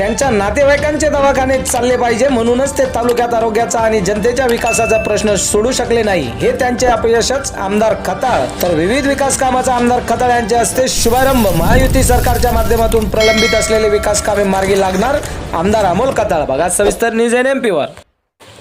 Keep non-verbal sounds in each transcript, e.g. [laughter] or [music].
त्यांच्या नातेवाईकांचे दवाखाने चालले पाहिजे म्हणूनच ते तालुक्यात आरोग्याचा आणि जनतेच्या विकासाचा प्रश्न सोडू शकले नाही. हे त्यांचे अपयशच. आमदार खताळ. तर विविध विकास कामाचा आमदार खताळ यांच्या हस्ते शुभारंभ. महायुती सरकारच्या माध्यमातून प्रलंबित असलेले विकास कामे मार्गी लागणार. आमदार अमोल खताळ. बघा सविस्तर न्यूज एन एम पीवर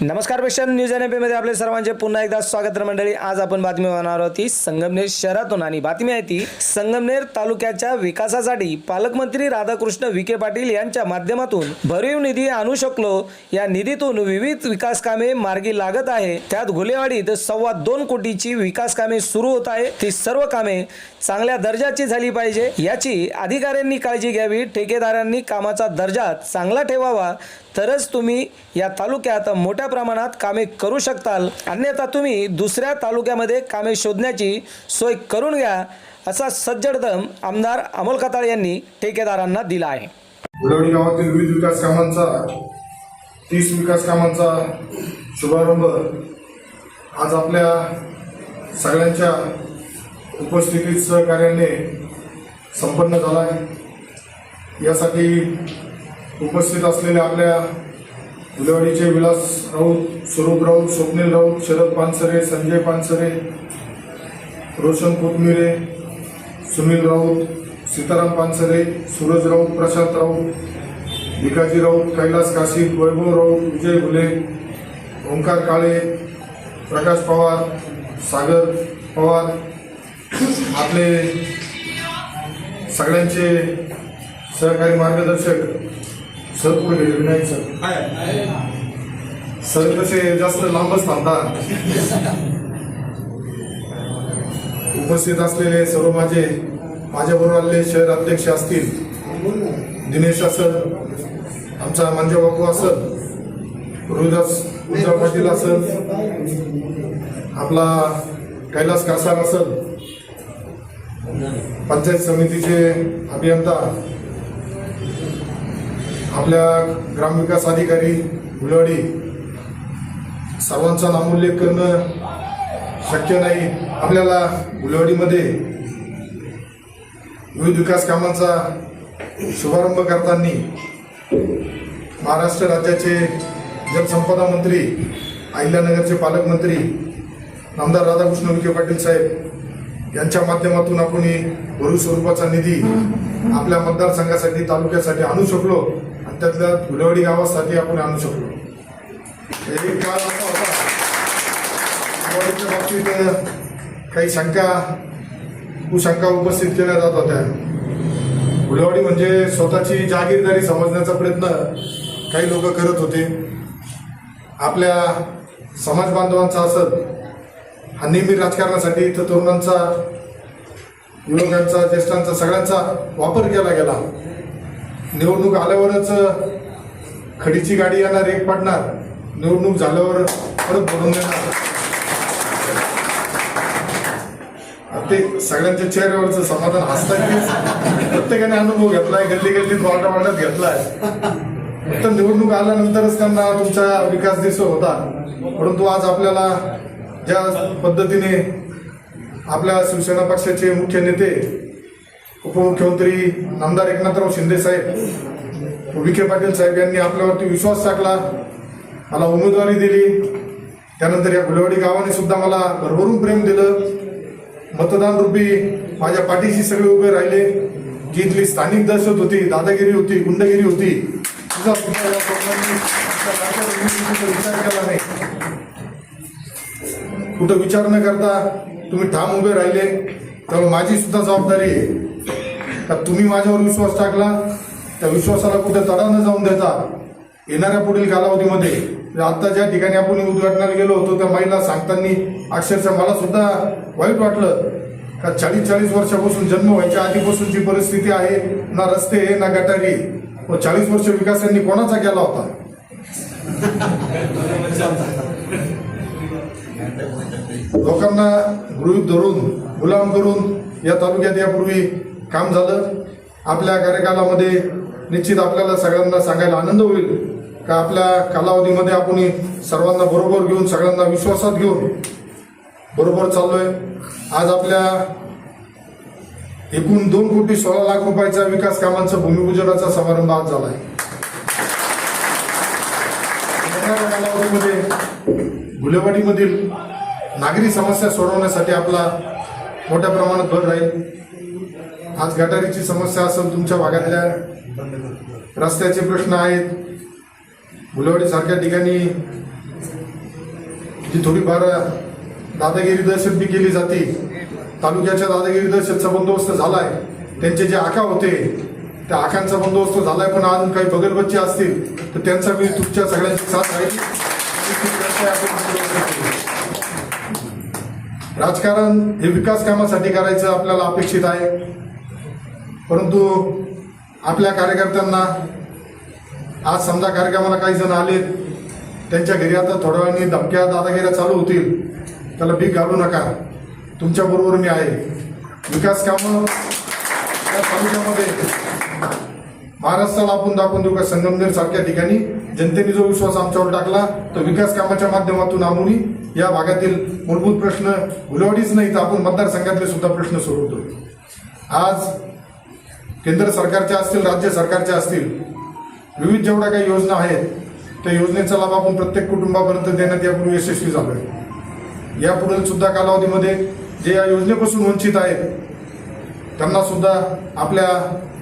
नमस्कार पेशन न्यूज एनमध्ये आपले सर्वांचे पुन्हा एकदा स्वागत मंडळी आज आपण बातमी होणार ती संगमनेर शहरातून आणि बातमी आहे ती संगमनेर तालुक्याच्या विकासासाठी पालकमंत्री राधाकृष्ण विखे पाटील यांच्या माध्यमातून भरीव निधी आणू शकलो. या निधीतून विविध विकास कामे मार्गी लागत आहे. त्यात घुलेवाडीत सव्वा दोन कोटीची विकास कामे सुरू होत आहे. ती सर्व कामे चांगल्या दर्जाची झाली पाहिजे याची अधिकाऱ्यांनी काळजी घ्यावी ठेकेदारांनी कामाचा दर्जा चांगला ठेवावा. तरच तुम्ही या तालुक्यात मोठ्या प्रमाणात कामे करू शकताल. अन्यथा तुम्ही दुसऱ्या तालुक्यामध्ये कामे शोधण्याची सोय करून घ्या असा सज्जडदम आमदार अमोल कताळ यांनी ठेकेदारांना दिला आहे. गुलवडी गावातील विविध विकास कामांचा तीस विकास कामांचा शुभारंभ आज आपल्या सगळ्यांच्या उपस्थितीत सहकार्याने संपन्न झाला आहे. यासाठी उपस्थित असलेल्या आपल्या फुलेवाडीचे विलास राऊत स्वरूप राऊत स्वप्नील राऊत शरद पानसरे संजय पानसरे रोशन कोथमिरे सुनील राऊत सीताराम पानसरे सूरज राऊत प्रशांत राऊत भिकाजी राऊत कैलास काशी वैभव राऊत विजय भुले ओंकार काळे प्रकाश पवार सागर पवार आपले सगळ्यांचे सहकारी मार्गदर्शक सर पुढे गेले विनायक सर सर कसे जास्त लांबच थांबतात. उपस्थित असलेले सर्व माझे माझ्याबरोबर आलेले शहर अध्यक्ष असतील. दिनेश असल आमचा मंजा बापू असल रोहिदास उज्ज्वल पाटील असल आपला कैलास कासार असल पंचायत समितीचे अभियंता आपल्या ग्रामविकास अधिकारी गुलवाडी सर्वांचा नामोल्लेख करणं शक्य नाही. आपल्याला गुलवाडीमध्ये विविध विकास कामांचा शुभारंभ करताना महाराष्ट्र राज्याचे जलसंपदा मंत्री अहिल्यानगरचे पालकमंत्री आमदार राधाकृष्ण विखे पाटील साहेब यांच्या माध्यमातून आपण भरू स्वरूपाचा निधी आपल्या मतदारसंघासाठी तालुक्यासाठी आणू शकलो. आणि त्यातल्या गावासाठी आपण आणू शकलो. एक काळ असा होता. बाबतीत काही शंका कुशंका उपस्थित केल्या जात होत्या. फुलवडी म्हणजे स्वतःची जागीरदारी समजण्याचा प्रयत्न काही लोक करत होते. आपल्या समाज बांधवांचा असत हा नेहमी राजकारणासाठी इथं तरुणांचा युवकांचा ज्येष्ठांचा सगळ्यांचा वापर केला गेला. निवडणूक आल्यावरच खडीची गाडी यांना रेक पाडणार. निवडणूक झाल्यावर परत भरून देणार. ते सगळ्यांच्या चेहऱ्यावरचं समाधान हसताय प्रत्येकाने अनुभव घेतलाय गल्ली गल्लीत वाटा वाटत घेतलाय. फक्त निवडणूक आल्यानंतरच त्यांना तुमचा विकास दिसत होता. परंतु आज आपल्याला ज्या पद्धतीने आपल्या शिवसेना पक्षाचे मुख्य नेते उपमुख्यमंत्री नामदार एकनाथराव शिंदे साहेब विखे पाटील साहेब यांनी आपल्यावरती विश्वास टाकला मला उमेदवारी दिली. त्यानंतर या गुलवाडी गावाने सुद्धा मला भरभरून प्रेम दिलं. मतदान रूपी माझ्या पाठीशी सगळे उभे राहिले. जी इथली स्थानिक दहशत होती दादागिरी होती गुंडगिरी होती तिचा सुद्धा विचार केला नाही. कुठं विचार न करता तुम्ही ठाम उभे राहिले. त्यामुळे माझी सुद्धा जबाबदारी आहे. का तुम्ही माझ्यावर विश्वास टाकला त्या विश्वासाला कुठे तडा न जाऊन देता? येणाऱ्या पुढील कालावधीमध्ये म्हणजे आता ज्या ठिकाणी आपण उद्घाटनाला गेलो होतो त्या महिला सांगताना अक्षरशः मला सुद्धा वाईट वाटलं. का चाळीस चाळीस वर्षापासून जन्म व्हायच्या आधीपासूनची परिस्थिती आहे ना रस्ते ना गटारी व चाळीस वर्ष विकास यांनी कोणाचा केला होता? लोकांना गृहीत धरून गुलाम करून या तालुक्यात यापूर्वी काम झालं. आपल्या कार्यकालामध्ये निश्चित आपल्याला सगळ्यांना सांगायला आनंद होईल. का आपल्या कालावधीमध्ये आपण सर्वांना बरोबर घेऊन सगळ्यांना विश्वासात घेऊन बरोबर चाललोय. आज आपल्या एकूण दोन कोटी सोळा लाख रुपयाच्या विकास कामांचा भूमिपूजनाचा समारंभ आज झाला आहे. कालावधीमध्ये गुलेवाडीमधील नागरी समस्या सोडवण्यासाठी आपला मोठ्या प्रमाणात भर राहील. आज गटारीची समस्या असेल तुमच्या भागातल्या रस्त्याचे प्रश्न आहेत. गुलेवाडी सारख्या ठिकाणी जी थोडीफार दादागिरी दहशत बी केली जाते तालुक्याच्या दादागिरी दहशतचा बंदोबस्त झालाय. त्यांचे जे आका होते त्या आखांचा बंदोबस्त झालाय पण अजून काही बगलबच्चे असतील तर त्यांचा मी तुमच्या सगळ्यांची साथ आहे. राजकारण हे विकास कामासाठी करायचं आपल्याला अपेक्षित आहे. परंतु आपल्या कार्यकर्त्यांना आज समजा कार्यक्रमाला काही जण आले त्यांच्या घरी आता थोड्या वेळाने धमक्या दादागिऱ्या चालू होतील. त्याला भीक घालू नका. तुमच्याबरोबर मी आहे. विकास कामं या तालुक्यामध्ये महाराष्ट्राला आपण दाखवून देऊ का संगमनेर सारख्या ठिकाणी? जनतेने जो विश्वास आमच्यावर टाकला तो विकास कामाच्या माध्यमातून आम्ही या भागातील मूलभूत प्रश्न गुलवाडीच नाही तर आपण मतदारसंघातले सुद्धा प्रश्न सोडवतो. आज केंद्र सरकारच्या असतील राज्य सरकारच्या असतील विविध जेवढ्या काही योजना आहेत त्या योजनेचा लाभ आपण प्रत्येक कुटुंबापर्यंत देण्यात यापूर्वी यशस्वी झालोय. यापुढील सुद्धा कालावधीमध्ये जे या योजनेपासून वंचित आहेत त्यांना सुद्धा आपल्या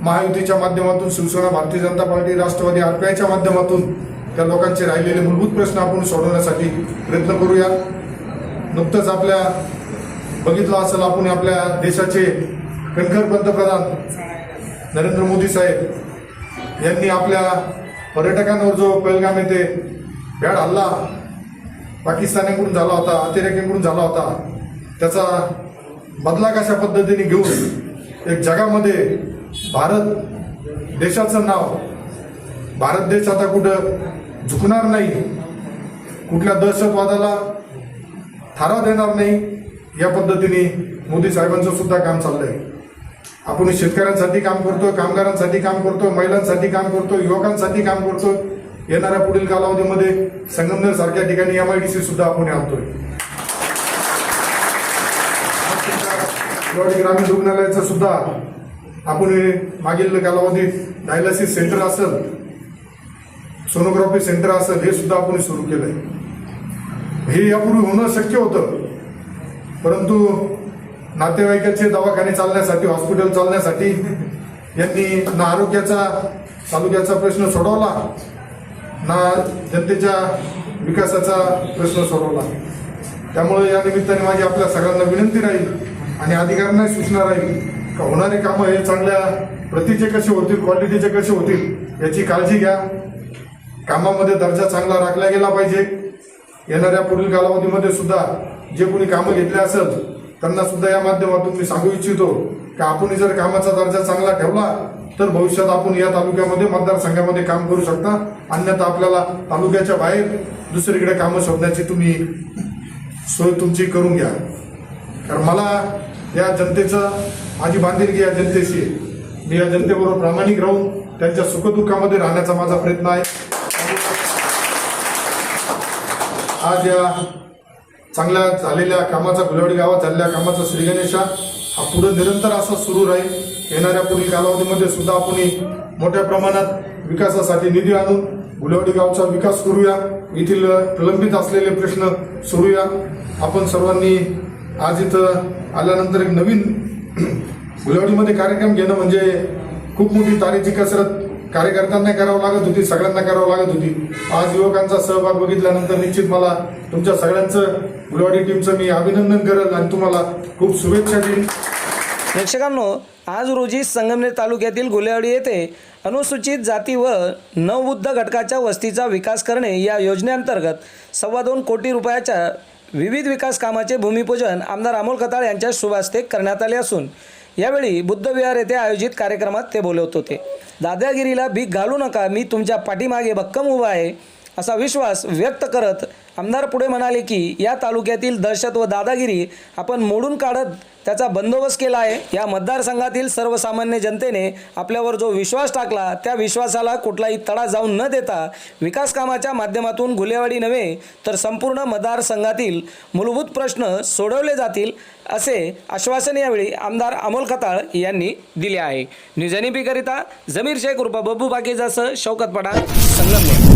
महायुतीच्या माध्यमातून शिवसेना भारतीय जनता पार्टी राष्ट्रवादी आरपीआयच्या माध्यमातून त्या लोकांचे राहिलेले मूलभूत प्रश्न आपण सोडवण्यासाठी प्रयत्न करूया. नुकतंच आपल्या बघितलं असेल आपण आपल्या देशाचे कणखर पंतप्रधान नरेंद्र मोदी साहेब यांनी आपल्या पर्यटकांवर जो पहलगाम येथे भ्याड हल्ला पाकिस्तानाकडून झाला होता अतिरेक्यांकडून झाला होता त्याचा बदला कशा पद्धतीने घेऊन एक जगामध्ये भारत देशाचं नाव भारत देश आता कुठं झुकणार नाही कुठल्या दहशतवादाला थारा देणार नाही या पद्धतीने मोदी साहेबांचं सुद्धा काम चाललंय. आपण शेतकऱ्यांसाठी काम करतो कामगारांसाठी काम करतो महिलांसाठी काम करतो युवकांसाठी काम करतो येणाऱ्या पुढील कालावधीमध्ये संगमनेर सारख्या ठिकाणी एमआयडीसी सुद्धा आपण आणतोय. ग्रामीण रुग्णालयाचं सुद्धा आपण हे मागील कालावधीत डायलिसिस सेंटर असेल सोनोग्राफी सेंटर असेल हे सुद्धा आपण सुरू केलंय. हे यापूर्वी होणं शक्य होतं. परंतु नातेवाईकाचे दवाखाने चालण्यासाठी हॉस्पिटल चालण्यासाठी यांनी ना आरोग्याचा तालुक्याचा प्रश्न सोडवला ना जनतेच्या विकासाचा प्रश्न सोडवला. त्यामुळे या निमित्ताने माझी आपल्या सगळ्यांना विनंती राहील आणि अधिकाऱ्यांना सूचना राहील का होणारे कामं हे चांगल्या प्रतीचे कसे होतील क्वालिटीचे कसे होतील याची काळजी घ्या. कामामध्ये दर्जा चांगला राखला गेला पाहिजे. येणाऱ्या पुढील कालावधीमध्ये सुद्धा जे कोणी कामं घेतले असेल त्यांना सुद्धा या माध्यमातून मी सांगू इच्छितो की आपण जर कामाचा दर्जा चांगला ठेवला तर भविष्यात आपण या तालुक्यामध्ये मतदारसंघामध्ये काम करू शकता. अन्यथा आपल्याला तालुक्याच्या बाहेर दुसरीकडे कामं शोधण्याची तुम्ही सोय तुमची करून घ्या. कारण मला या जनतेचं माझी बांधिलकी या जनतेशी मी या जनतेबरोबर प्रामाणिक राहून त्यांच्या सुखदुःखामध्ये राहण्याचा माझा प्रयत्न आहे. आज या चांगल्या झालेल्या कामाचा गुलवाडी गावात झालेल्या कामाचा श्रीगणेशा हा पुढे निरंतर असा सुरू राहील. येणाऱ्या पुढील कालावधीमध्ये सुद्धा आपण मोठ्या प्रमाणात विकासासाठी निधी आणून गुलवाडी गावचा विकास करूया. येथील प्रलंबित असलेले प्रश्न सोडूया. आपण सर्वांनी आज इथं आल्यानंतर एक नवीन [clears throat] गुलावडीमध्ये कार्यक्रम घेणं म्हणजे खूप मोठी तारेची कसरत कार्यकर्त्यांना करावं लागत होती सगळ्यांना करावं लागत होती. आज युवकांचा सहभाग बघितल्यानंतर निश्चित मला तुमच्या सगळ्यांचं गुलवाडी टीमचं मी अभिनंदन करेल आणि तुम्हाला खूप शुभेच्छा देईन. प्रेक्षकांनो आज रोजी संगमनेर तालुक्यातील गुलेवाडी येथे अनुसूचित जाती व नवबुद्ध घटकाच्या वस्तीचा विकास करणे या योजनेअंतर्गत सव्वा दोन कोटी रुपयाच्या विविध विकास कामाचे भूमिपूजन आमदार अमोल कताळ यांच्या शुभास्ते करण्यात आले असून यावेळी बुद्धविहार येथे आयोजित कार्यक्रमात ते बोलत होते. दादागिरीला भीक घालू नका मी तुमच्या पाठीमागे भक्कम उभा आहे असा विश्वास व्यक्त करत आमदार पुढे म्हणाले की या तालुक्यातील दहशत व दादागिरी आपण मोडून काढत त्याचा बंदोबस्त केला आहे. या मतदारसंघातील सर्वसामान्य जनतेने आपल्यावर जो विश्वास टाकला त्या विश्वासाला कुठलाही तडा जाऊन न देता विकास कामाच्या माध्यमातून गुलेवाडी नव्हे तर संपूर्ण मतदारसंघातील मूलभूत प्रश्न सोडवले जातील असे आश्वासन यावेळी आमदार अमोल खताळ यांनी दिले आहे. न्यूज एन जमीर शेख उर्फ बब्बू बाकीजासह शौकत पठाण संगमनेर.